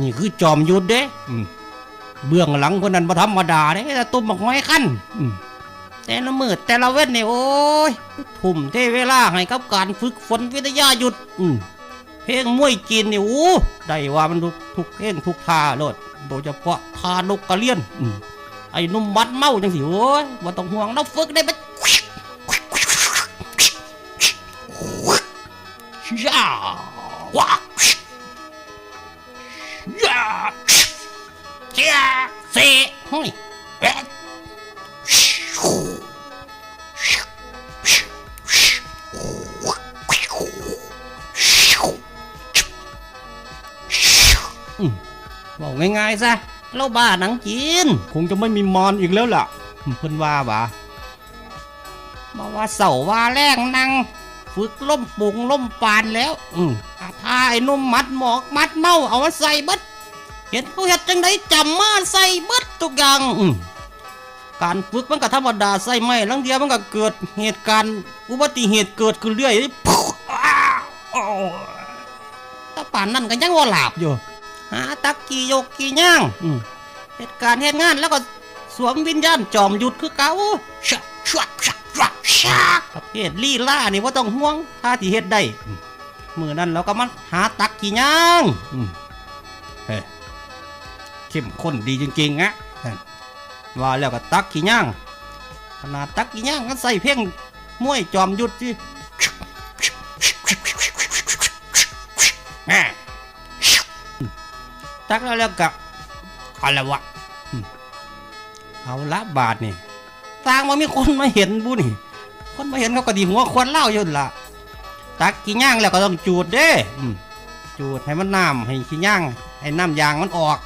นี่คือจอมยุทธเด้อืมเบื้องหลังคนนั้นบ่ธรรมดาเด้แต่ตุ้มบักไม้ขั้นอืมแต่ละมืดแต่ละเว้นนี่โอ้ยทุ่มเทเวลาให้กับการฝึกฝนวิทยายุทธอืมเพลงมวยจีนนี่โอ้ได้ว่ามันทุกทุกเพลงทุกท่าโลดโดยเฉพาะท่านกกระเลียนอืมไอ้หนุ่มบัดเมาจังสิโอ้ยบ่ต้องห่วงเราฝึกได้บัดย่าว้า ยาเจียเซห้ยเอ็ดบอกง่ายๆซะเราบ้าหนังจีน คงจะไม่มีมอนอีกแล้วล่ะเพิ่นว่าบ่าบอกว่าเสาว่าแรงนั่ง ฝึกล่มปุงล่มปานแล้ว อืมอาทาไอ้หนุ่มมัดหมอกมัดเมาเอามาใส่เบิดเห็นเขาเฮ็ดจังไดจำมาใส่เบิดทุกอย่างอืมการฝึกมันก็ธรรมดาใส่ไม่ลังเดียวมันก็เกิดเหตุการณ์อุบัติเหตุเกิดขึ้นเรื่อยปุ๊บอ้าวโอ้แตาป่านนั้นก็ยังว่าหลับอยู่หาตักกี่โยกกี่ย่างอืมเหตุการณ์เหตุงานแล้วก็สวมวิญญาณจอมยุทธคือเก่าชะชวักชะ ชวักชะประเภทลีล่านี่ว่าต้องห่วง ถ้าที่เฮ็ดได้มือนั้นเราก็มาหาตักกี่ย่างเฮ้เข้มข้นดีจริงๆอะว่าแล้วก็ตักขี้ย่างขนาดตักขี้ย่างก็ใส่เพ่งมวยจอมยุทธสิแม่ตักแล้วแล้วก็อะไรวะเอาละบาทนี่ ต่างว่ามีคนมาเห็นบุนี่ คนมาเห็นเขาก็ดีหัวควันเล่าอยู่นละตักขี้ย่างแล้วก็ต้องจูดเด้จูดให้มันน้ำให้ขี้ย่างให้น้ำยางมันออก